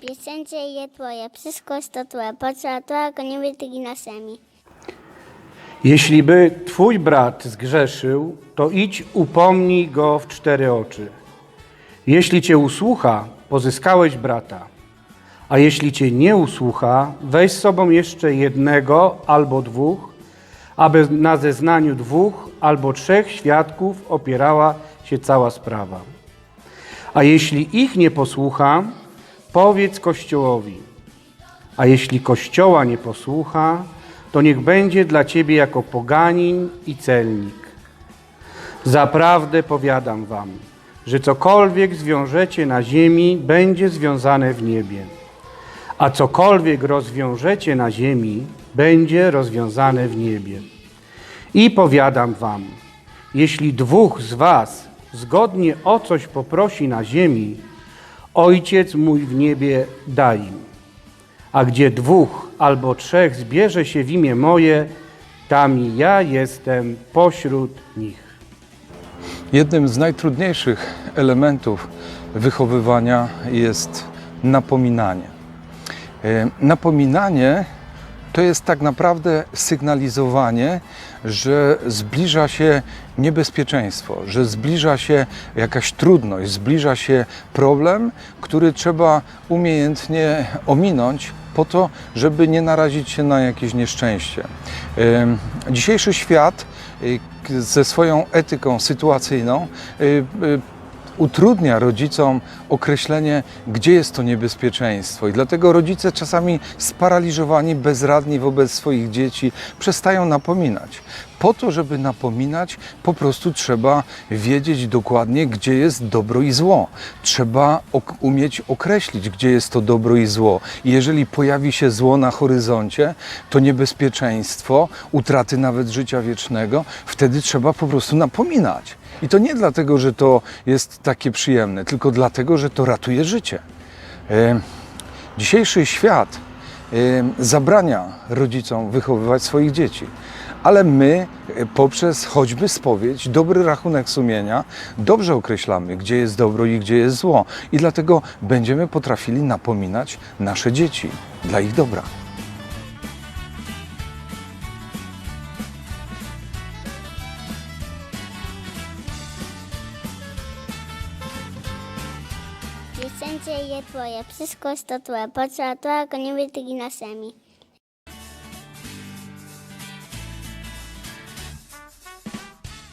Piosenče je tvoje, wszystko jest to twoje, po co to, ako nie wytygi na semi. Jeśli by twój brat zgrzeszył, to idź upomnij go w cztery oczy. Jeśli cię usłucha, pozyskałeś brata. A jeśli cię nie usłucha, weź z sobą jeszcze jednego albo dwóch, aby na zeznaniu dwóch albo trzech świadków opierała się cała sprawa. A jeśli ich nie posłucha, powiedz Kościołowi. A jeśli Kościoła nie posłucha, to niech będzie dla ciebie jako poganin i celnik. Zaprawdę powiadam wam, że cokolwiek zwiążecie na ziemi, będzie związane w niebie, a cokolwiek rozwiążecie na ziemi, będzie rozwiązane w niebie. I powiadam wam, jeśli dwóch z was zgodnie o coś poprosi na ziemi, Ojciec mój w niebie da im. A gdzie dwóch albo trzech zbierze się w imię moje, tam i ja jestem pośród nich. Jednym z najtrudniejszych elementów wychowywania jest napominanie. E, Napominanie to jest tak naprawdę sygnalizowanie, że zbliża się niebezpieczeństwo, że zbliża się jakaś trudność, zbliża się problem, który trzeba umiejętnie ominąć po to, żeby nie narazić się na jakieś nieszczęście. Dzisiejszy świat k- ze swoją etyką sytuacyjną y, y, utrudnia rodzicom określenie, gdzie jest to niebezpieczeństwo. I dlatego rodzice czasami sparaliżowani, bezradni wobec swoich dzieci przestają napominać. Po to, żeby napominać, po prostu trzeba wiedzieć dokładnie, gdzie jest dobro i zło. Trzeba umieć określić, gdzie jest to dobro i zło. I jeżeli pojawi się zło na horyzoncie, to niebezpieczeństwo utraty nawet życia wiecznego, wtedy trzeba po prostu napominać. I to nie dlatego, że to jest takie przyjemne, tylko dlatego, że to ratuje życie. Dzisiejszy świat zabrania rodzicom wychowywać swoich dzieci, ale my e, poprzez choćby spowiedź, dobry rachunek sumienia, dobrze określamy, gdzie jest dobro i gdzie jest zło. I dlatego będziemy potrafili napominać nasze dzieci dla ich dobra. Piosenče je tvoje, wszystko jest to twoje, po co to, ako nie wytygi na semi.